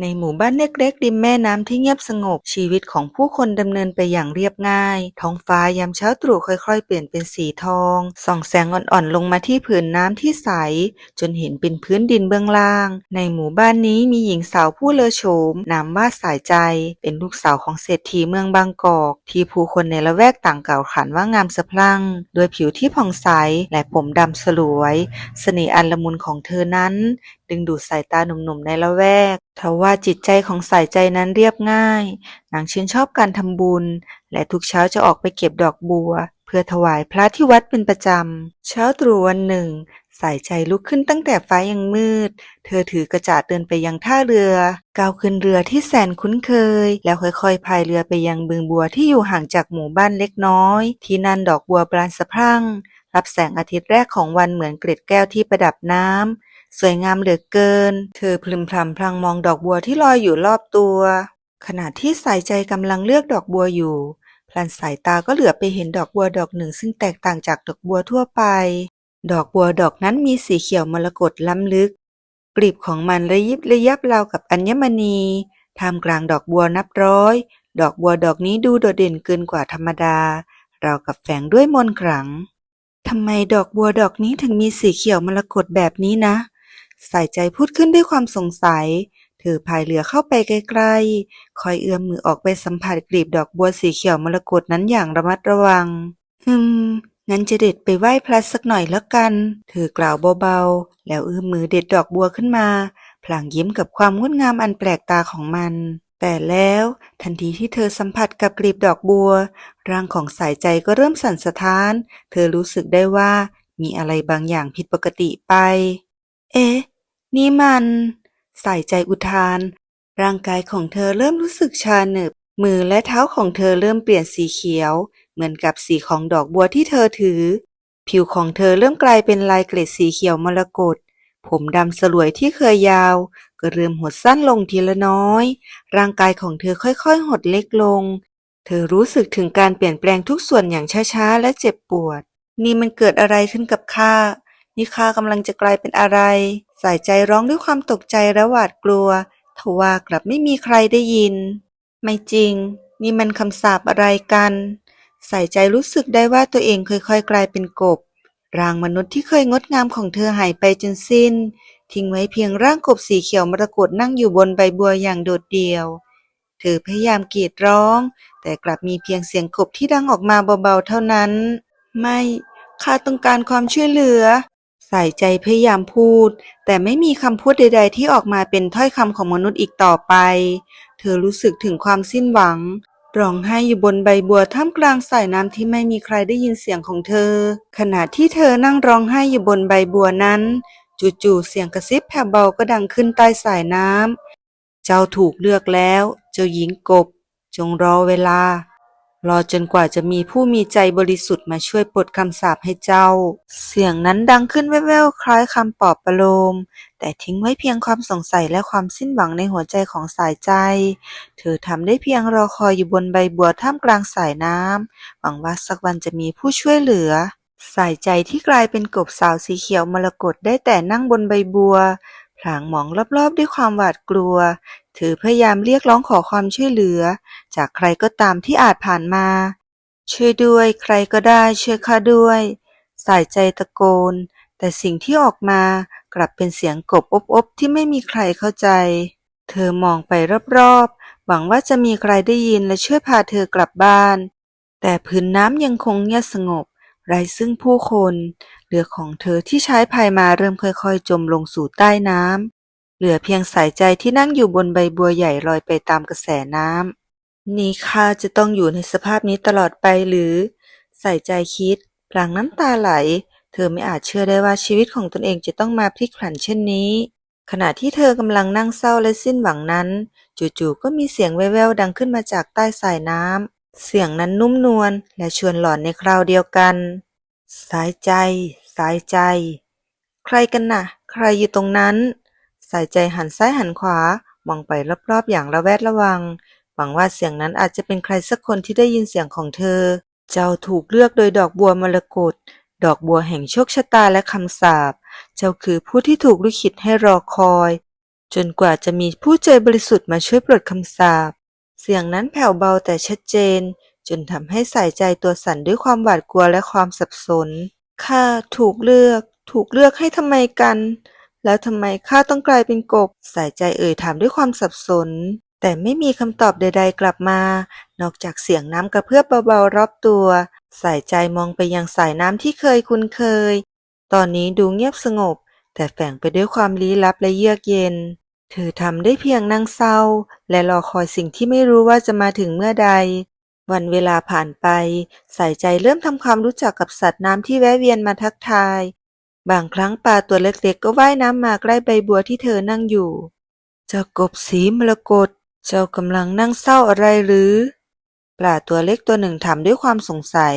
ในหมู่บ้านเล็กๆริมแม่น้ำที่เงียบสงบ ชีวิตของผู้คนดำเนินไปอย่างเรียบง่าย ท้องฟ้ายามเช้าตรู่ค่อยๆ เปลี่ยนเป็นสีทอง ส่องแสงอ่อนๆ ลงมาที่ผืนน้ำที่ใส จนเห็นเป็นพื้นดินเบื้องล่าง ในหมู่บ้านนี้มีหญิงสาวผู้เลอโฉมนามว่าสายใจ เป็นลูกสาวของเศรษฐีเมืองบางกอก ที่ผู้คนในละแวกต่างกล่าวขานว่างามสะพรั่งด้วยผิวที่ผ่องใสและผมดำสลวย เสน่ห์อันละมุนของเธอนั้นดึงดูดสายตาหนุ่มๆในละแวกทว่าจิตใจของสายใจนั้นเรียบง่าย นางชื่นชอบการทำบุญ และทุกเช้าจะออกไปเก็บดอกบัว เพื่อถวายพระที่วัดเป็นประจำ เช้าตรู่วันหนึ่ง สายใจลุกขึ้นตั้งแต่ฟ้ายังมืด เธอถือกระจาดเดินไปยังท่าเรือ ก้าวขึ้นเรือที่แสนคุ้นเคย แล้วค่อยๆพายเรือไปยังบึงบัวที่อยู่ห่างจากหมู่บ้านเล็กน้อย ที่นั่นดอกบัวบานสะพรั่งรับแสงอาทิตย์แรกของวันเหมือนเกล็ดแก้วที่ประดับน้ำ สวยงามเหลือเกิน เธอพลึมพำพลางมองดอกบัวที่ลอยอยู่รอบตัว ขณะที่สายใจกำลังเลือกดอกบัวอยู่พลันสายตาก็เหลือไปเห็นดอกบัวดอกหนึ่งซึ่งแตกต่างจากดอกบัวทั่วไป ดอกบัวดอกนั้นมีสีเขียวมรกตล้ำลึก กลีบของมันระยิบระยับราวกับอัญมณีท่ามกลางดอกบัวนับร้อย ดอกบัวดอกนี้ดูโดดเด่นเกินกว่าธรรมดาราวกับแฝงด้วยมนต์ขลังทำไมดอกบัวดอกนี้ถึงมีสีเขียวมรกตแบบนี้นะ สายใจพูดขึ้นด้วยความสงสัย เธอพายเรือเข้าไปใกลๆ คอยเอื้อมมือออกไปสัมผัสกลีบดอกบัวสีเขียวมรกตนั้นอย่างระมัดระวัง ฮึมงั้นจะเด็ดไปไหว้พระสักหน่อยแล้วกัน เธอกล่าวเบาๆ แล้วเอื้อมมือเด็ดดอกบัวขึ้นมา พลางยิ้มกับความงดงามอันแปลกตาของมัน แต่แล้วทันทีที่เธอสัมผัสกับกลีบดอกบัว ร่างของสายใจก็เริ่มสั่นสะท้าน เธอรู้สึกได้ว่ามีอะไรบางอย่างผิดปกติไป เอ๊ะ นี่มัน ใสายใจอุทาน ร่างกายของเธอเริ่มรู้สึกชาหนึบ มือและเท้าของเธอเริ่มเปลี่ยนสีเขียว เหมือนกับสีของดอกบัวที่เธอถือ ผิวของเธอเริ่มกลายเป็นลายเกล็ดสีเขียวมรกตผมดำสลวยที่เคยยาว ก็เริ่มหดสั้นลงทีละน้อย ร่างกายของเธอค่อยๆ หดเล็กลง เธอรู้สึกถึงการเปลี่ยนแปลงทุกส่วนอย่างช้าๆ และเจ็บปวด นี่มันเกิดอะไรขึ้นกับข้า นี่ข้ากำลังจะกลายเป็นอะไร สายใจร้องด้วยความตกใจและหวาดกลัว ทว่ากลับไม่มีใครได้ยิน ไม่จริง นี่มันคำสาปอะไรกัน สายใจรู้สึกได้ว่าตัวเองค่อยๆกลายเป็นกบ ร่างมนุษย์ที่เคยงดงามของเธอหายไปจนสิ้น ทิ้งไว้เพียงร่างกบสีเขียวมรกตนั่งอยู่บนใบบัวอย่างโดดเดี่ยว เธอพยายามกรีดร้อง แต่กลับมีเพียงเสียงกบที่ดังออกมาเบาๆเท่านั้น ไม่ข้าต้องการความช่วยเหลือ สายใจพยายามพูด แต่ไม่มีคำพูดใด ๆ ที่ออกมาเป็นถ้อยคำของมนุษย์อีกต่อไป เธอรู้สึกถึงความสิ้นหวัง ร้องไห้อยู่บนใบบัวท่ามกลางสายน้ำที่ไม่มีใครได้ยินเสียงของเธอ ขณะที่เธอนั่งร้องไห้อยู่บนใบบัวนั้น จู่ๆเสียงกระซิบแผ่วเบาก็ดังขึ้นใต้สายน้ำ เจ้าถูกเลือกแล้ว เจ้าหญิงกบ จงรอเวลา รอจนกว่าจะมีผู้มีใจบริสุทธิ์มาช่วยปลดคำสาปให้เจ้า เสียงนั้นดังขึ้นแว่วๆคล้ายคำปลอบประโลม แต่ทิ้งไว้เพียงความสงสัยและความสิ้นหวังในหัวใจของสายใจ เธอทำได้เพียงรอคอยอยู่บนใบบัวท่ามกลางสายน้ำ หวังว่าสักวันจะมีผู้ช่วยเหลือ สายใจที่กลายเป็นกบสาวสีเขียวมรกตได้แต่นั่งบนใบบัว พลางมองรอบๆด้วยความหวาดกลัว เธอพยายามเรียกร้องขอความช่วยเหลือ จากใครก็ตามที่อาจผ่านมา ช่วยด้วยใครก็ได้ช่วยข้าด้วย สายใจตะโกน แต่สิ่งที่ออกมากลับเป็นเสียงกบอบๆที่ไม่มีใครเข้าใจ เธอมองไปรอบๆ หวังว่าจะมีใครได้ยินและช่วยพาเธอกลับบ้าน แต่พื้นน้ำยังคงเงียบสงบไร้ซึ่งผู้คน เรือของเธอที่ใช้พายมาเริ่มค่อยๆ จมลงสู่ใต้น้ำ เหลือเพียงสายใจที่นั่งอยู่บนใบบัวใหญ่ลอยไปตามกระแสน้ำ นี่ข้าจะต้องอยู่ในสภาพนี้ตลอดไปหรือใส่ใจคิด พลางน้ำตาไหล เธอไม่อาจเชื่อได้ว่าชีวิตของตนเองจะต้องมาพลิกผันเช่นนี้ ขณะที่เธอกำลังนั่งเศร้าและสิ้นหวังนั้น จู่ๆก็มีเสียงแว่วๆดังขึ้นมาจากใต้สายน้ำ เสียงนั้นนุ่มนวลและชวนหลอนในคราวเดียวกัน สายใจ สายใจ ใครกันน่ะ ใครอยู่ตรงนั้นายใจหันซ้ายหันขวามองไปรอบๆ อย่างระแวดระวัง หวังว่าเสียงนั้นอาจจะเป็นใครสักคนที่ได้ยินเสียงของเธอ เจ้าถูกเลือกโดยดอกบัวมรกตดอกบัวแห่งโชคชะตาและคำสาป เจ้าคือผู้ที่ถูกลิขิตให้รอคอย จนกว่าจะมีผู้ใจบริสุทธิ์มาช่วยปลดคำสาป เสียงนั้นแผ่วเบาแต่ชัดเจน จนทำให้สายใจตัวสั่นด้วยความหวาดกลัวและความสับสน ข้าถูกเลือก ถูกเลือกให้ทำไมกัน แล้วทำไมข้าต้องกลายเป็นกบ สายใจเอ่ยถามด้วยความสับสน แต่ไม่มีคำตอบใด ๆ กลับมา นอกจากเสียงน้ำกระเพื่อมเบาๆรอบตัว สายใจมองไปยังสายน้ำที่เคยคุ้นเคย ตอนนี้ดูเงียบสงบ แต่แฝงไปด้วยความลี้ลับและเยือกเย็น เธอทำได้เพียงนั่งเศร้า และรอคอยสิ่งที่ไม่รู้ว่าจะมาถึงเมื่อใดวันเวลาผ่านไป สายใจเริ่มทำความรู้จักกับสัตว์น้ำที่แวะเวียนมาทักทาย บางครั้งปลาตัวเล็กๆก็ว่ายน้ำมาใกล้ใบบัวที่เธอนั่งอยู่ เจ้ากบสีมรกต เจ้ากำลังนั่งเศร้าอะไรหรือ ปลาตัวเล็กตัวหนึ่งถามด้วยความสงสัย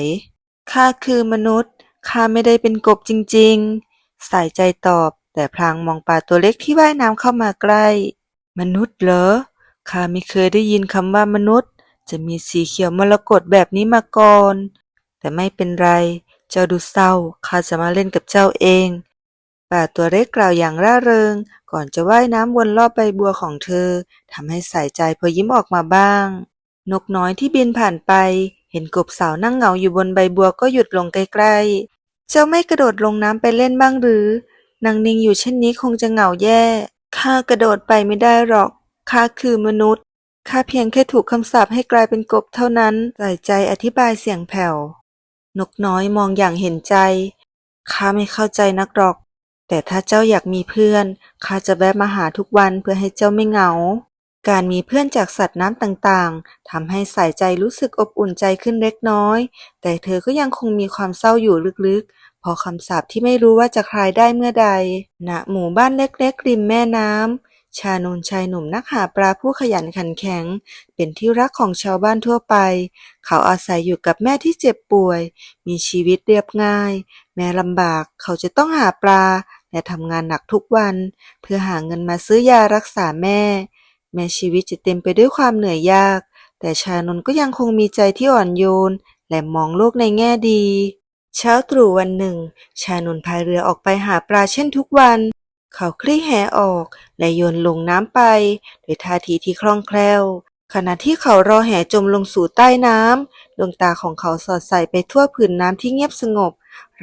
ข้าคือมนุษย์ ข้าไม่ได้เป็นกบจริงๆ สายใจตอบ แต่พลางมองปลาตัวเล็กที่ว่ายน้ำเข้ามาใกล้ มนุษย์เหรอ ข้าไม่เคยได้ยินคำว่ามนุษย์ จะมีสีเขียวมรกตแบบนี้มาก่อน แต่ไม่เป็นไร เจ้าดูเศร้า ข้าจะมาเล่นกับเจ้าเองปลาตัวเล็กกล่าวอย่างร่าเริง ก่อนจะว่ายน้ำวนรอบใบบัวของเธอ ทำให้สายใจพอยิ้มออกมาบ้าง นกน้อยที่บินผ่านไป เห็นกบสาวนั่งเหงาอยู่บนใบบัวก็หยุดลงใกล้ๆ เจ้าไม่กระโดดลงน้ำไปเล่นบ้างหรือนางนิ่งอยู่เช่นนี้คงจะเหงาแย่ ข้ากระโดดไปไม่ได้หรอก ข้าคือมนุษย์ ข้าเพียงแค่ถูกคำสาปให้กลายเป็นกบเท่านั้นใสายใจอธิบายเสียงแผ่ว นกน้อยมองอย่างเห็นใจ ข้าไม่เข้าใจนักหรอก แต่ถ้าเจ้าอยากมีเพื่อน ข้าจะแวะมาหาทุกวันเพื่อให้เจ้าไม่เหงา การมีเพื่อนจากสัตว์น้ำต่างๆทำให้สายใจรู้สึกอบอุ่นใจขึ้นเล็กน้อย แต่เธอก็ยังคงมีความเศร้าอยู่ลึกๆเพราะคำสาปที่ไม่รู้ว่าจะคลายได้เมื่อใดณหมู่บ้านเล็กๆริมแม่น้ำ ชานนชายหนุ่มนักหาปลาผู้ขยันขันแข็ง เป็นที่รักของชาวบ้านทั่วไป เขาอาศัยอยู่กับแม่ที่เจ็บป่วย มีชีวิตเรียบง่าย แม้ลำบากเขาจะต้องหาปลา และทำงานหนักทุกวัน เพื่อหาเงินมาซื้อยารักษาแม่ แม้ชีวิตจะเต็มไปด้วยความเหนื่อยยาก แต่ชานนท์ก็ยังคงมีใจที่อ่อนโยน และมองโลกในแง่ดี เช้าตรู่วันหนึ่ง ชานนท์พายเรือออกไปหาปลาเช่นทุกวัน เขาคลี่แหออกและโยนลงน้ำไปด้วยท่าทีที่คล่องแคล่ว ขณะที่เขารอแหจมลงสู่ใต้น้ำดวงตาของเขาสอดใส่ไปทั่วผืนน้ำที่เงียบสงบ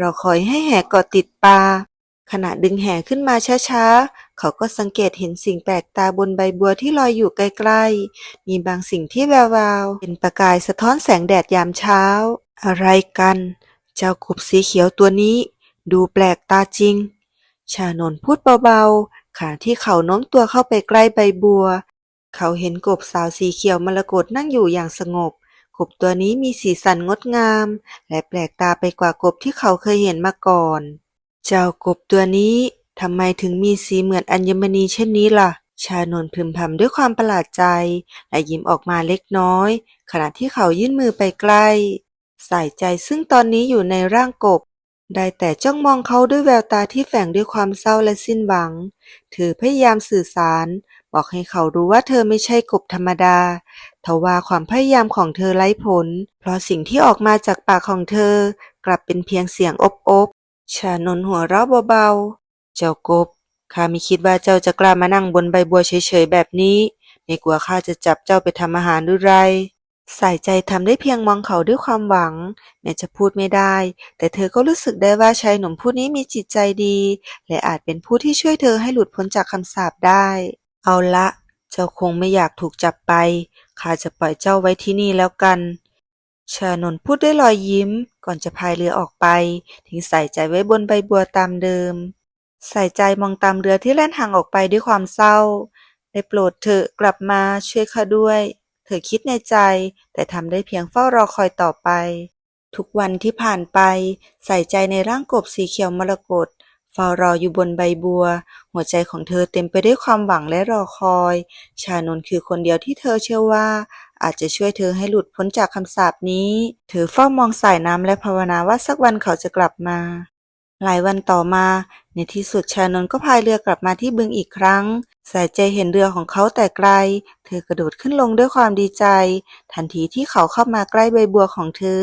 รอคอยให้แหเกาะติดปลาขณะดึงแหขึ้นมาช้าๆ เขาก็สังเกตเห็นสิ่งแปลกตาบนใบบัวที่ลอยอยู่ใกล้ๆมีบางสิ่งที่แวววาวเป็นประกายสะท้อนแสงแดดยามเช้า อะไรกัน เจ้ากบสีเขียวตัวนี้ ดูแปลกตาจริง ชานนท์พูดเบาๆ ขณะที่เขาโน้มตัวเข้าไปใกล้ใบบัว เขาเห็นกบสาวสีเขียวมรกตนั่งอยู่อย่างสงบ กบตัวนี้มีสีสันงดงาม และแปลกตาไปกว่ากบที่เขาเคยเห็นมาก่อน เจ้ากบตัวนี้ทำไมถึงมีสีเหมือนอัญมณีเช่นนี้ล่ะ ชานนท์พึมพำด้วยความประหลาดใจ และยิ้มออกมาเล็กน้อย ขณะที่เขายื่นมือไปใกล้ สายใจซึ่งตอนนี้อยู่ในร่างกบ ได้แต่จ้องมองเขาด้วยแววตาที่แฝงด้วยความเศร้าและสิ้นหวัง เธอพยายามสื่อสาร บอกให้เขารู้ว่าเธอไม่ใช่กบธรรมดา ทว่าความพยายามของเธอไร้ผล เพราะสิ่งที่ออกมาจากปากของเธอ กลับเป็นเพียงเสียงอบอบชานนท์หัวเราะเบาๆ เจ้ากบ ข้าไม่คิดว่าเจ้าจะกล้ามานั่งบนใบบัวเฉยๆแบบนี้ ไม่กลัวข้าจะจับเจ้าไปทำอาหารหรือไร สายใจทำได้เพียงมองเขาด้วยความหวัง แม้จะพูดไม่ได้ แต่เธอก็รู้สึกได้ว่าชายหนุ่มผู้นี้มีจิตใจดี และอาจเป็นผู้ที่ช่วยเธอให้หลุดพ้นจากคำสาปได้ เอาละ เจ้าคงไม่อยากถูกจับไป ข้าจะปล่อยเจ้าไว้ที่นี่แล้วกัน ชานนพูดด้วยรอยยิ้ม ก่อนจะพายเรือออกไป ทิ้งสายใจไว้บนใบบัวตามเดิม สายใจมองตามเรือที่แล่นห่างออกไปด้วยความเศร้า ได้โปรดเถอะกลับมาช่วยข้าด้วย เธอคิดในใจแต่ทำได้เพียงเฝ้ารอคอยต่อไป ทุกวันที่ผ่านไป ใส่ใจในร่างกบสีเขียวมรกตเฝ้ารออยู่บนใบบัว หัวใจของเธอเต็มไปด้วยความหวังและรอคอย ชานนคือคนเดียวที่เธอเชื่อว่า อาจจะช่วยเธอให้หลุดพ้นจากคำสาปนี้ เธอเฝ้ามองสายน้ำและภาวนาว่าสักวันเขาจะกลับมา หลายวันต่อมา ในที่สุดชานนท์ก็พายเรือกลับมาที่บึงอีกครั้ง สายใจเห็นเรือของเขาแต่ไกล เธอกระโดดขึ้นลงด้วยความดีใจ ทันทีที่เขาเข้ามาใกล้ใบบัวของเธอ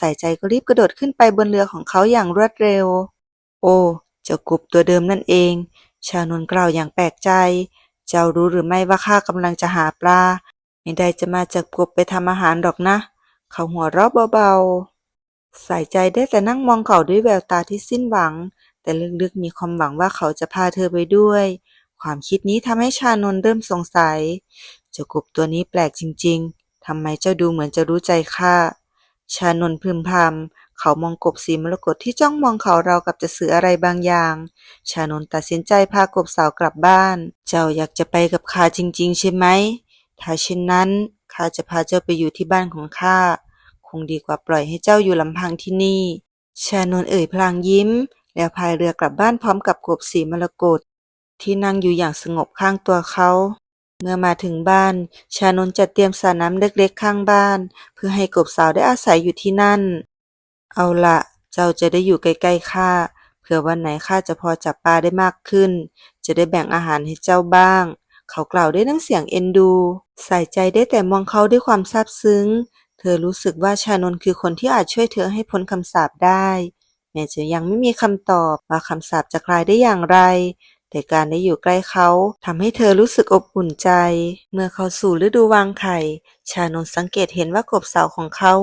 สายใจก็รีบกระโดดขึ้นไปบนเรือของเขาอย่างรวดเร็ว โอ้เจ้ากบตัวเดิมนั่นเอง ชานนท์กล่าวอย่างแปลกใจ เจ้ารู้หรือไม่ว่าข้ากำลังจะหาปลาไม่ได้จะมาจากกบไปทำอาหารหรอกนะ เขาหัวเราะเบาๆ ใส่ใจได้แต่นั่งมองเขาด้วยแววตาที่สิ้นหวัง แต่ลึกๆมีความหวังว่าเขาจะพาเธอไปด้วย ความคิดนี้ทำให้ชานนท์เริ่มสงสัย เจ้ากบตัวนี้แปลกจริง ๆทำไมเจ้าดูเหมือนจะรู้ใจข้าชานนท์พึมพำเขามองกบสีมรกตที่จ้องมองเขาเรากับจะสื่ออะไรบางอย่าง ชานนท์ตัดสินใจพากบสาวกลับบ้าน เจ้าอยากจะไปกับข้าจริง ๆ ใช่ไหมถ้าเช่นนั้นข้าจะพาเจ้าไปอยู่ที่บ้านของข้า คงดีกว่าปล่อยให้เจ้าอยู่ลำพังที่นี่ ชานนเอ่ยพลางยิ้ม แล้วพายเรือกลับบ้านพร้อมกับกบสีมรกตที่นั่งอยู่อย่างสงบข้างตัวเขา เมื่อมาถึงบ้าน ชานนจัดเตรียมสระน้ำเล็กๆข้างบ้าน เพื่อให้กบสาวได้อาศัยอยู่ที่นั่น เอาละเจ้าจะได้อยู่ใกล้ๆข้าเผื่อวันไหนข้าจะพอจับปลาได้มากขึ้น จะได้แบ่งอาหารให้เจ้าบ้าง เขากล่าวด้วยน้ำเสียงเอ็นดู ใส่ใจได้แต่มองเขาด้วยความซาบซึ้ง เธอรู้สึกว่าชานนท์คือคนที่อาจช่วยเธอให้พ้นคำสาปได้ แม้จะยังไม่มีคำตอบว่าคำสาปจะคลายได้อย่างไร แต่การได้อยู่ใกล้เขาทำให้เธอรู้สึกอบอุ่นใจ เมื่อเขาสู่ฤดูวางไข่ ชานนท์สังเกตเห็นว่ากบเสาของเขา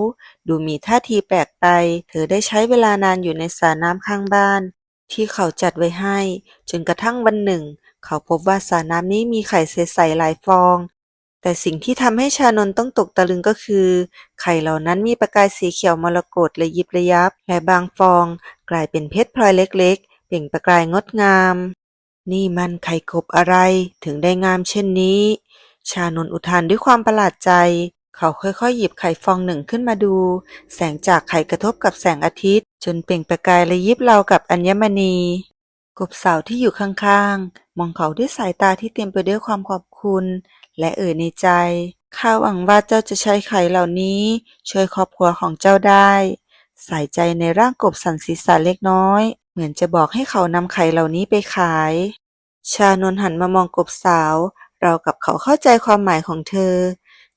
ดูมีท่าทีแปลกไป เธอได้ใช้เวลานานอยู่ในสระน้ำข้างบ้าน ที่เขาจัดไว้ให้ จนกระทั่งวันหนึ่ง เขาพบว่าสระน้ำนี้มีไข่ใสๆหลายฟอง แต่สิ่งที่ทำให้ชานนต้องตกตะลึงก็คือ ไข่เหล่านั้นมีประกายสีเขียวมรกตระยิบระยับ และบางฟอง กลายเป็นเพชรพลอยเล็กๆ เปล่งประกายงดงาม นี่มันไข่กบอะไรถึงได้งามเช่นนี้ ชานนอุทานด้วยความประหลาดใจ เขาค่อยๆ หยิบไข่ฟองหนึ่งขึ้นมาดู แสงจากไข่กระทบกับแสงอาทิตย์ จนเปล่งประกายระยิบราวกับอัญมณีกบสาวที่อยู่ข้างๆ มองเขาด้วยสายตาที่เต็มไปด้วยความขอบคุณ และเอ่ยในใจ ข้าหวังว่าเจ้าจะใช้ไข่เหล่านี้ ช่วยครอบครัวของเจ้าได้ ใส่ใจในร่างกบสันศีรษะเล็กน้อย เหมือนจะบอกให้เขานำไข่เหล่านี้ไปขาย ชานนหันมามองกบสาว เรากับเขาเข้าใจความหมายของเธอ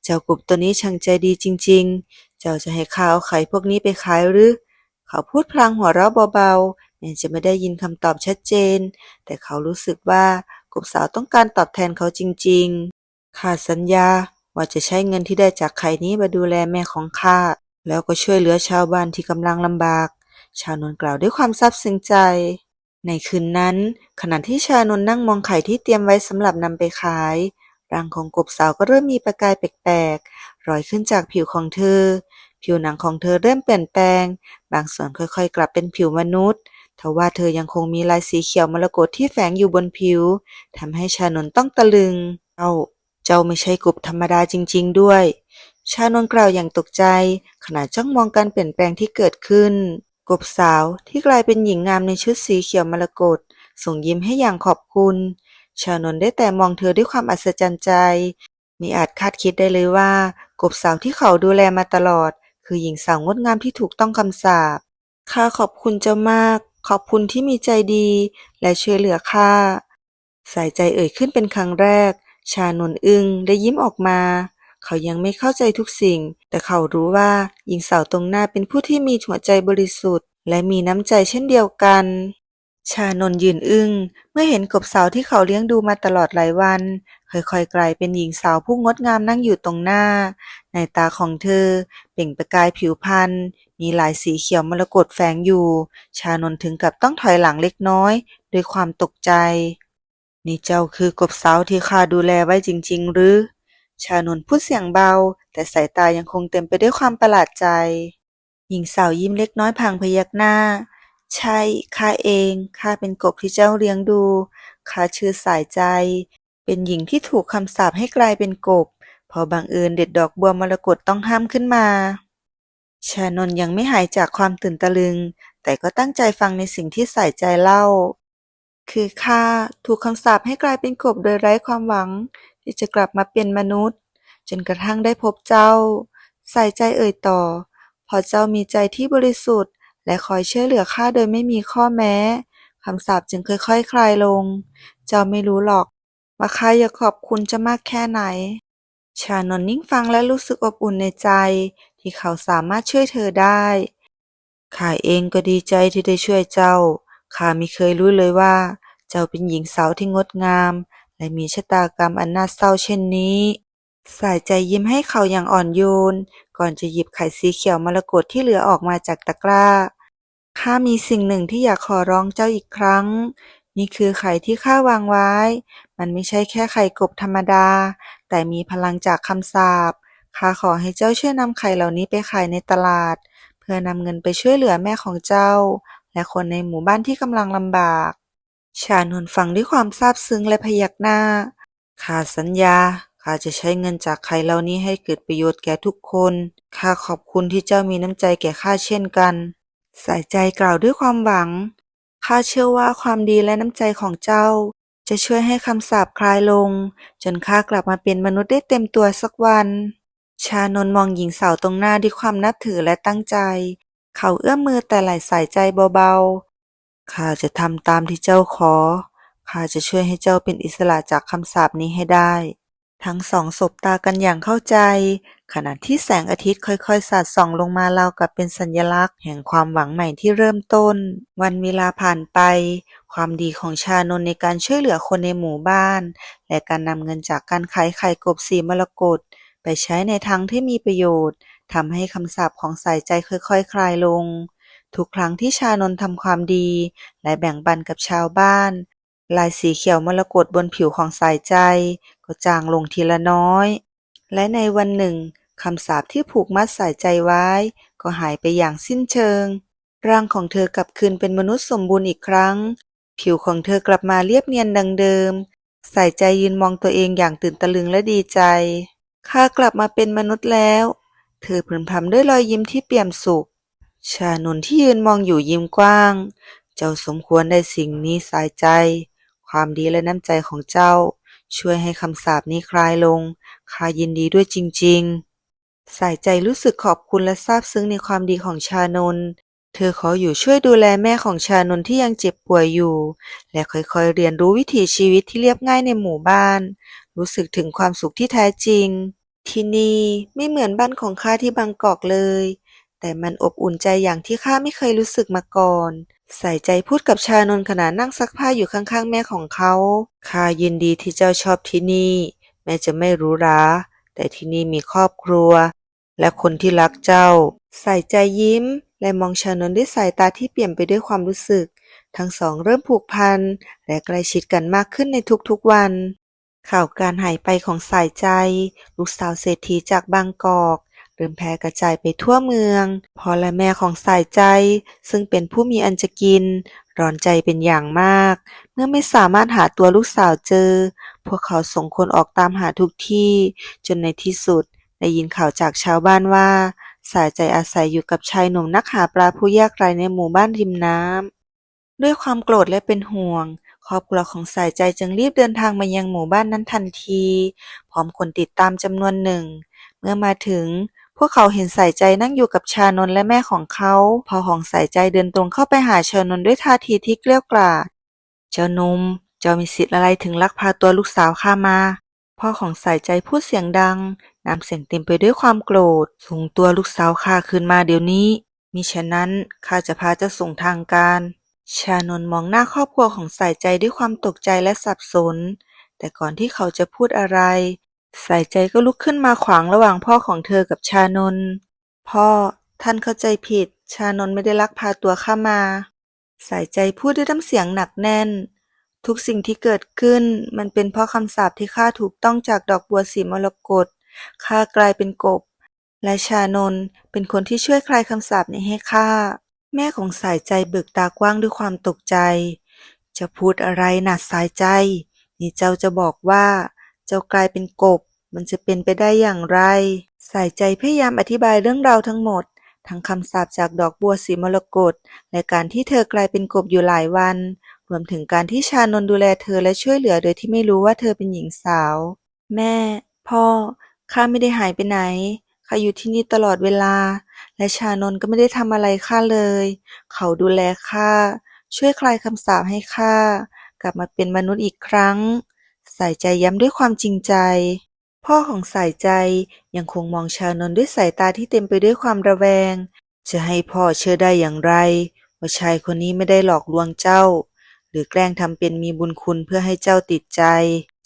เจ้ากบตัวนี้ช่างใจดีจริง ๆ เจ้าจะให้ข้าเอาไข่พวกนี้ไปขายหรือ เขาพูดพลางหัวเราะเบาๆแม้จะไม่ได้ยินคำตอบชัดเจน แต่เขารู้สึกว่ากบสาวต้องการตอบแทนเขาจริง ๆ ข้าสัญญาว่าจะใช้เงินที่ได้จากไข่นี้มาดูแลแม่ของข้า แล้วก็ช่วยเหลือชาวบ้านที่กำลังลำบาก ชาวนนท์กล่าวด้วยความซาบซึ้งใจ ในคืนนั้น ขณะที่ชานนท์นั่งมองไข่ที่เตรียมไว้สำหรับนำไปขาย ร่างของกบสาวก็เริ่มมีประกายแปลกๆ รอยขึ้นจากผิวของเธอ ผิวหนังของเธอเริ่มเปลี่ยนแปลง บางส่วนค่อยๆ กลับเป็นผิวมนุษย์ทว่าเธอยังคงมีลายสีเขียวมรกตที่แฝงอยู่บนผิวทำให้ชานนท์ต้องตะลึงเจ้า เจ้าไม่ใช่กบธรรมดาจริง ๆ ด้วย ชานนท์กล่าวอย่างตกใจ ขณะจ้องมองการเปลี่ยนแปลงที่เกิดขึ้น กบสาวที่กลายเป็นหญิงงามในชุดสีเขียวมรกตส่งยิ้มให้อย่างขอบคุณ ชานนท์ได้แต่มองเธอด้วยความอัศจรรย์ใจมิอาจคาดคิดได้เลยว่า กบสาวที่เขาดูแลมาตลอด คือหญิงสาวงดงามที่ถูกต้องคำสาปข้าขอบคุณเจ้ามาก ขอบคุณที่มีใจดี และช่วยเหลือข้าสายใจเอ่ยขึ้นเป็นครั้งแรก ชานนท์อึ้งได้ยิ้มออกมา เขายังไม่เข้าใจทุกสิ่ง แต่เขารู้ว่าหญิงสาวตรงหน้าเป็นผู้ที่มีหัวใจบริสุทธิ์ และมีน้ำใจเช่นเดียวกัน ชานนท์ยืนอึ้ง เมื่อเห็นกบสาวที่เขาเลี้ยงดูมาตลอดหลายวัน ค่อยๆกลายเป็นหญิงสาวผู้งดงามนั่งอยู่ตรงหน้า ในตาของเธอ เปล่งประกายผิวพรรณมีหลายสีเขียวมรกตแฝงอยู่ ชานนท์ถึงกับต้องถอยหลังเล็กน้อย ด้วยความตกใจ นี่เจ้าคือกบสาวที่ข้าดูแลไว้จริง ๆ หรือ ชานนพูดเสียงเบา แต่สายตายังคงเต็มไปด้วยความประหลาดใจ หญิงสาวยิ้มเล็กน้อยพางพยักหน้า ใช่ ข้าเอง ข้าเป็นกบที่เจ้าเลี้ยงดู ข้าชื่อสายใจ เป็นหญิงที่ถูกคำสาปให้กลายเป็นกบ พอบังเอิญเด็ดดอกบัวมรกตต้องห้ามขึ้นมา ชานนยังไม่หายจากความตื่นตะลึง แต่ก็ตั้งใจฟังในสิ่งที่สายใจเล่า คือข้าถูกคำสาปให้กลายเป็นกบโดยไร้ความหวัง ที่จะกลับมาเป็นมนุษย์ จนกระทั่งได้พบเจ้า ใส่ใจเอ่ยต่อ พอเจ้ามีใจที่บริสุทธิ์ และคอยช่วยเหลือข้าโดยไม่มีข้อแม้คำสาปจึงค่อยๆคคลายลง เจ้าไม่รู้หรอก ว่าข้าอยากขอบคุณจะมากแค่ไหน ชานนนิ่งฟังและรู้สึกอบอุ่นในใจ ที่เขาสามารถช่วยเธอได้ข้าเองก็ดีใจที่ได้ช่วยเจ้าข้าไม่เคยรู้เลยว่า เจ้าเป็นหญิงสาวที่งดงาม และมีชะตากรรมอันน่าเศร้าเช่นนี้ สายใจยิ้มให้เขาอย่างอ่อนโยน ก่อนจะหยิบไข่สีเขียวมรกตที่เหลือออกมาจากตะกร้า ข้ามีสิ่งหนึ่งที่อยากขอร้องเจ้าอีกครั้ง นี่คือไข่ที่ข้าวางไว้ มันไม่ใช่แค่ไข่กบธรรมดา แต่มีพลังจากคำสาป ข้าขอให้เจ้าช่วยนำไข่เหล่านี้ไปขายในตลาด เพื่อนำเงินไปช่วยเหลือแม่ของเจ้า และคนในหมู่บ้านที่กำลังลำบาก ชานนฟังด้วยความซาบซึ้งและพยักหน้า ข้าสัญญา ข้าจะใช้เงินจากไข่เหล่านี้ให้เกิดประโยชน์แก่ทุกคน ข้าขอบคุณที่เจ้ามีน้ำใจแก่ข้าเช่นกัน สายใจกล่าวด้วยความหวัง ข้าเชื่อว่าความดีและน้ำใจของเจ้า จะช่วยให้คำสาปคลายลง จนข้ากลับมาเป็นมนุษย์ได้เต็มตัวสักวัน ชานนมองหญิงสาวตรงหน้าด้วยความนับถือและตั้งใจ เขาเอื้อมมือแต่ไหล่สายใจเบาๆ ข้าจะทำตามที่เจ้าขอ ข้าจะช่วยให้เจ้าเป็นอิสระจากคำสาปนี้ให้ได้ ทั้งสองสบตากันอย่างเข้าใจ ขณะที่แสงอาทิตย์ค่อยๆ สาดส่องลงมาราวกับเป็นสัญลักษณ์ แห่งความหวังใหม่ที่เริ่มต้น วันเวลาผ่านไป ความดีของชานนในการช่วยเหลือคนในหมู่บ้าน และการนำเงินจากการขายไข่กบสีมรกตไปใช้ในทางที่มีประโยชน์ทำให้คำสาปของสายใจค่อยๆคลายลง ทุกครั้งที่ชานนท์ทำความดี และแบ่งปันกับชาวบ้าน ลายสีเขียวมรกตบนผิวของสายใจ ก็จางลงทีละน้อย และในวันหนึ่งคำสาปที่ผูกมัดสายใจไว้ ก็หายไปอย่างสิ้นเชิง ร่างของเธอกลับคืนเป็นมนุษย์สมบูรณ์อีกครั้ง ผิวของเธอกลับมาเรียบเนียนดังเดิม สายใจยืนมองตัวเองอย่างตื่นตะลึงและดีใจข้ากลับมาเป็นมนุษย์แล้ว เธอพึมพำด้วยรอยยิ้มที่เปี่ยมสุข ชานนท์ที่ยืนมองอยู่ยิ้มกว้าง เจ้าสมควรได้สิ่งนี้สายใจ ความดีและน้ำใจของเจ้า ช่วยให้คำสาปนี้คลายลง ข้ายินดีด้วยจริง ๆ สายใจรู้สึกขอบคุณและซาบซึ้งในความดีของชานนท์เธอขออยู่ช่วยดูแลแม่ของชานนท์ที่ยังเจ็บป่วยอยู่ และค่อยๆเรียนรู้วิถีชีวิตที่เรียบง่ายในหมู่บ้าน รู้สึกถึงความสุขที่แท้จริง ที่นี่ไม่เหมือนบ้านของข้าที่บางกอกเลย แต่มันอบอุ่นใจอย่างที่ข้าไม่เคยรู้สึกมาก่อนใส่ใจพูดกับชานนขณะนั่งซักผ้าอยู่ข้างๆ แม่ของเขา ข้ายินดีที่เจ้าชอบที่นี่ แม้จะไม่รู้ราแต่ที่นี่มีครอบครัว และคนที่รักเจ้าใส่ใจยิ้ม และมองชานนด้วยสายตาที่เปลี่ยนไปด้วยความรู้สึก ทั้งสองเริ่มผูกพัน และใกล้ชิดกันมากขึ้นในทุกๆวัน ข่าวการหายไปของสายใจ ลูกสาวเศรษฐีจากบางกอก เริ่มแพร่กระจายไปทั่วเมือง พ่อและแม่ของสายใจ ซึ่งเป็นผู้มีอันจะกิน ร้อนใจเป็นอย่างมาก เมื่อไม่สามารถหาตัวลูกสาวเจอ พวกเขาส่งคนออกตามหาทุกที่ จนในที่สุดได้ยินข่าวจากชาวบ้านว่า สายใจอาศัยอยู่กับชายหนุ่มนักหาปลาผู้ยากไร้ในหมู่บ้านริมน้ำด้วยความโกรธและเป็นห่วงครอบครัวของสายใจจึงรีบเดินทางมายังหมู่บ้านนั้นทันที พร้อมคนติดตามจำนวนหนึ่ง เมื่อมาถึง พวกเขาเห็นสายใจนั่งอยู่กับชานนและแม่ของเขาพ่อของสายใจเดินตรงเข้าไปหาชานนด้วยท่าทีที่เกลี้ยกล่อมเจ้าหนุ่มเจ้ามีสิทธิ์อะไรถึงลักพาตัวลูกสาวข้ามา พ่อของสายใจพูดเสียงดัง น้ำเสียงเต็มไปด้วยความโกรธ ส่งตัวลูกสาวข้าคืนมาเดี๋ยวนี้ มิฉะนั้นข้าจะพาเจ้าส่งทางการ ชานนมองหน้าครอบครัวของสายใจด้วยความตกใจและสับสน แต่ก่อนที่เขาจะพูดอะไร สายใจก็ลุกขึ้นมาขวางระหว่างพ่อของเธอกับชานนท์ พ่อ ท่านเข้าใจผิด ชานนท์ไม่ได้ลักพาตัวข้ามา สายใจพูดด้วยน้ำเสียงหนักแน่น ทุกสิ่งที่เกิดขึ้นมันเป็นเพราะคำสาปที่ข้าถูกต้องจากดอกบัวสีมรกต ข้ากลายเป็นกบ และชานนท์เป็นคนที่ช่วยคลายคำสาปนี้ให้ข้า แม่ของสายใจเบิกตากว้างด้วยความตกใจ จะพูดอะไรนะสายใจ นี่เจ้าจะบอกว่า จ้ากลายเป็นกบ มันจะเป็นไปได้อย่างไร สายใจพยายามอธิบายเรื่องราวทั้งหมด ทั้งคำสาปจากดอกบัวสีมรกตและการที่เธอกลายเป็นกบอยู่หลายวัน รวมถึงการที่ชานนดูแลเธอและช่วยเหลือโดยที่ไม่รู้ว่าเธอเป็นหญิงสาว แม่ พ่อข้าไม่ได้หายไปไหนข้าอยู่ที่นี่ตลอดเวลา และชานนก็ไม่ได้ทำอะไรข้าเลย เขาดูแลข้าช่วยคลายคำสาปให้ข้ากลับมาเป็นมนุษย์อีกครั้ง สายใจย้ำด้วยความจริงใจ พ่อของสายใจยังคงมองชานนท์ด้วยสายตาที่เต็มไปด้วยความระแวง จะให้พ่อเชื่อได้อย่างไร ว่าชายคนนี้ไม่ได้หลอกลวงเจ้า หรือแกล้งทำเป็นมีบุญคุณเพื่อให้เจ้าติดใจ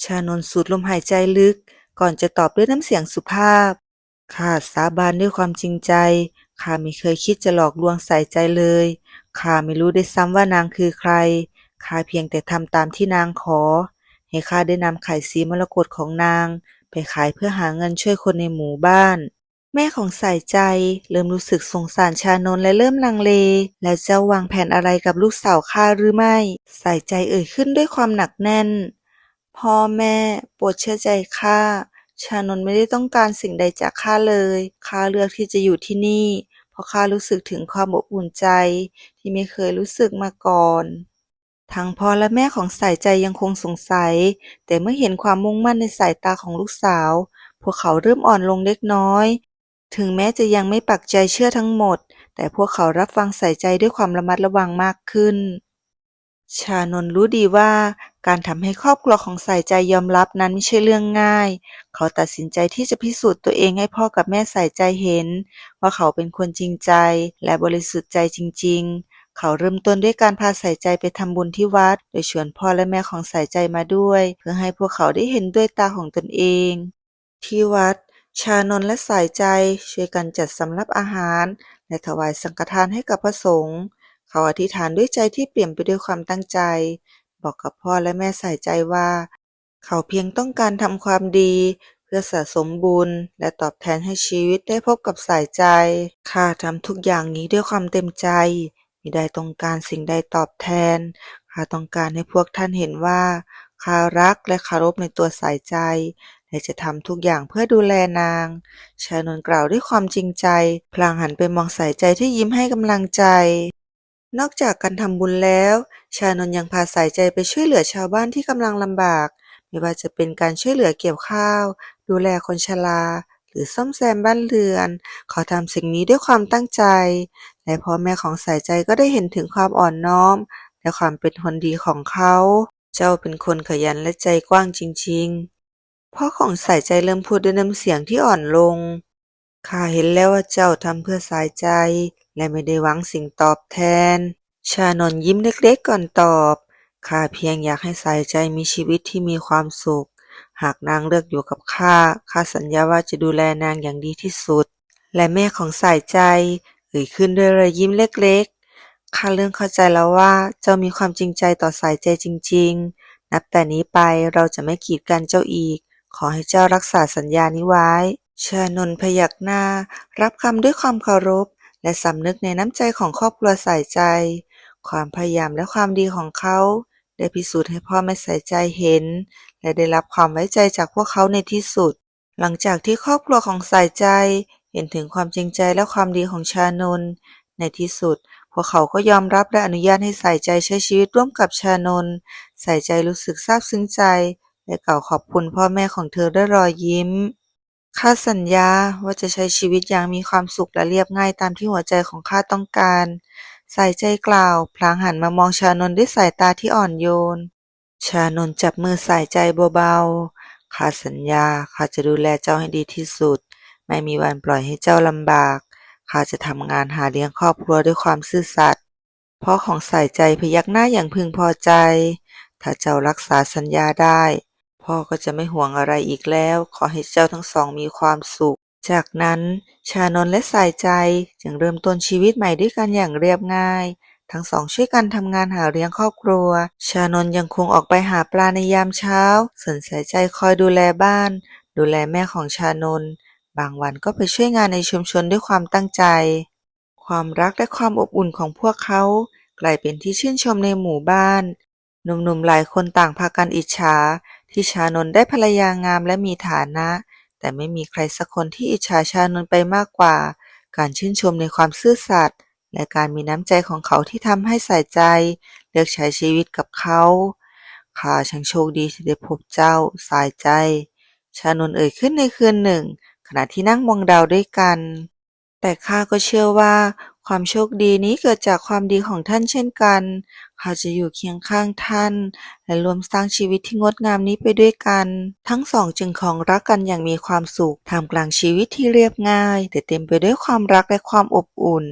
ชานนท์สูดลมหายใจลึก ก่อนจะตอบด้วยน้ำเสียงสุภาพข้าสาบานด้วยความจริงใจข้าไม่เคยคิดจะหลอกลวงใส่ใจเลยข้าไม่รู้ได้วยซ้ำว่านางคือใครข้าเพียงแต่ทำตามที่นางขอ ให้ข้าได้นำไข่สีมรกตของนาง ไปขายเพื่อหาเงินช่วยคนในหมู่บ้าน แม่ของสายใจเริ่มรู้สึกสงสารชานนและเริ่มลังเล แล้วจ้าวางแผนอะไรกับลูกสาวข้าหรือไม่ สายใจเอ่ยขึ้นด้วยความหนักแน่น พ่อแม่โปรดเชื่อใจข้าชานนไม่ได้ต้องการสิ่งใดจากข้าเลยข้าเลือกที่จะอยู่ที่นี่ เพราะข้ารู้สึกถึงความอบอุ่นใจที่ไม่เคยรู้สึกมาก่อน ทั้งพ่อและแม่ของสายใจยังคงสงสัย แต่เมื่อเห็นความมุ่งมั่นในสายตาของลูกสาว พวกเขาเริ่มอ่อนลงเล็กน้อย ถึงแม้จะยังไม่ปักใจเชื่อทั้งหมด แต่พวกเขารับฟังใส่ใจด้วยความระมัดระวังมากขึ้น ชานนรู้ดีว่า การทำให้ครอบครัวของสายใจยอมรับนั้นไม่ใช่เรื่องง่าย เขาตัดสินใจที่จะพิสูจน์ตัวเองให้พ่อกับแม่สายใจเห็น ว่าเขาเป็นคนจริงใจและบริสุทธิ์ใจจริง ๆ เขาเริ่มต้นด้วยการพาสายใจไปทำบุญที่วัด โดยชวนพ่อและแม่ของสายใจมาด้วย เพื่อให้พวกเขาได้เห็นด้วยตาของตนเอง ที่วัด ชานนและสายใจช่วยกันจัดสำรับอาหาร และถวายสังฆทานให้กับพระสงฆ์เขาอธิษฐานด้วยใจที่เปลี่ยมไปด้วยความตั้งใจ บอกกับพ่อและแม่สายใจว่า เขาเพียงต้องการทำความดี เพื่อสะสมบุญ และตอบแทนให้ชีวิตได้พบกับสายใจข้าทำทุกอย่างนี้ด้วยความเต็มใจ มิได้ต้องการสิ่งใดตอบแทน ข้าต้องการให้พวกท่านเห็นว่า ข้ารักและเคารพในตัวสายใจ และจะทำทุกอย่างเพื่อดูแลนาง ชานนกล่าวด้วยความจริงใจ พลางหันไปมองสายใจที่ยิ้มให้กำลังใจ นอกจากการทำบุญแล้ว ชานนยังพาสายใจไปช่วยเหลือชาวบ้านที่กำลังลำบาก ไม่ว่าจะเป็นการช่วยเหลือเกี่ยวข้าว ดูแลคนชราหรือซ่อมแซมบ้านเรือน เขาทำสิ่งนี้ด้วยความตั้งใจ และพ่อแม่ของสายใจก็ได้เห็นถึงความอ่อนน้อม และความเป็นคนดีของเขา เจ้าเป็นคนขยันและใจกว้างจริงๆ พ่อของสายใจเริ่มพูดด้วยน้ำเสียงที่อ่อนลง ข้าเห็นแล้วว่าเจ้าทำเพื่อสายใจ และไม่ได้หวังสิ่งตอบแทน ชานนยิ้มเล็กๆก่อนตอบ ข้าเพียงอยากให้สายใจมีชีวิตที่มีความสุข หากนางเลือกอยู่กับข้า ข้าสัญญาว่าจะดูแลนางอย่างดีที่สุด และแม่ของสายใจ เอ่ยขึ้นด้วยรอยยิ้มเล็กๆ ข้าเริ่มเข้าใจแล้วว่าเจ้ามีความจริงใจต่อสายใจจริง ๆ นับแต่นี้ไปเราจะไม่กีดกันเจ้าอีก ขอให้เจ้ารักษาสัญญานี้ไว้ ชานนพยักหน้า รับคำด้วยความเคารพ และสำนึกในน้ำใจของครอบครัวสายใจ ความพยายามและความดีของเขาได้พิสูจน์ให้พ่อแม่สายใจเห็น และได้รับความไว้ใจจากพวกเขาในที่สุด หลังจากที่ครอบครัวของสายใจ เห็นถึงความจริงใจและความดีของชานนท์ ในที่สุด พวกเขาก็ยอมรับและอนุญาตให้ใสายใจใช้ชีวิตร่วมกับชานนท์สายใจรู้สึกซาบซึ้งใจ และกล่าวขอบคุณพ่อแม่ของเธอด้วยรอยยิ้มข้าสัญญาว่าจะใช้ชีวิตอย่างมีความสุขและเรียบง่ายตามที่หัวใจของข้าต้องการ สายใจกล่าว พลางหันมามองชานนท์ด้วยสายตาที่อ่อนโยน ชานนท์จับมือสายใจเบาๆ ข้าสัญญาข้าจะดูแลเจ้าให้ดีที่สุด ไม่มีวันปล่อยให้เจ้าลำบาก ข้าจะทำงานหาเลี้ยงครอบครัวด้วยความซื่อสัตย์ พ่อของสายใจพยักหน้าอย่างพึงพอใจ ถ้าเจ้ารักษาสัญญาได้ พ่อก็จะไม่ห่วงอะไรอีกแล้ว ขอให้เจ้าทั้งสองมีความสุข จากนั้นชานนและสายใจจึงเริ่มต้นชีวิตใหม่ด้วยกันอย่างเรียบง่าย ทั้งสองช่วยกันทำงานหาเลี้ยงครอบครัว ชานนยังคงออกไปหาปลาในยามเช้า ส่วนสายใจคอยดูแลบ้าน ดูแลแม่ของชานน บางวันก็ไปช่วยงานในชุมชนด้วยความตั้งใจ ความรักและความอบอุ่นของพวกเขากลายเป็นที่ชื่นชมในหมู่บ้าน หนุ่มๆหลายคนต่างพากันอิจฉา ที่ชานนท์ได้ภรรยางามและมีฐานะ แต่ไม่มีใครสักคนที่อิจฉาชานนท์ไปมากกว่า การชื่นชมในความซื่อสัตย์และการมีน้ำใจของเขาที่ทำให้ใส่ใจ เลือกใช้ชีวิตกับเขาข้าช่างโชคดีที่ได้พบเจ้าสายใจ ชานนท์เอ่ยขึ้นในคืนหนึ่ง ขณะที่นั่งมองดาวด้วยกัน แต่ข้าก็เชื่อว่า ความโชคดีนี้เกิดจากความดีของท่านเช่นกันข้าจะอยู่เคียงข้างท่าน และรวมสร้างชีวิตที่งดงามนี้ไปด้วยกัน ทั้งสองจึงของรักกันอย่างมีความสุขท่ามกลางชีวิตที่เรียบง่าย แต่เต็มไปด้วยความรักและความอบอุ่น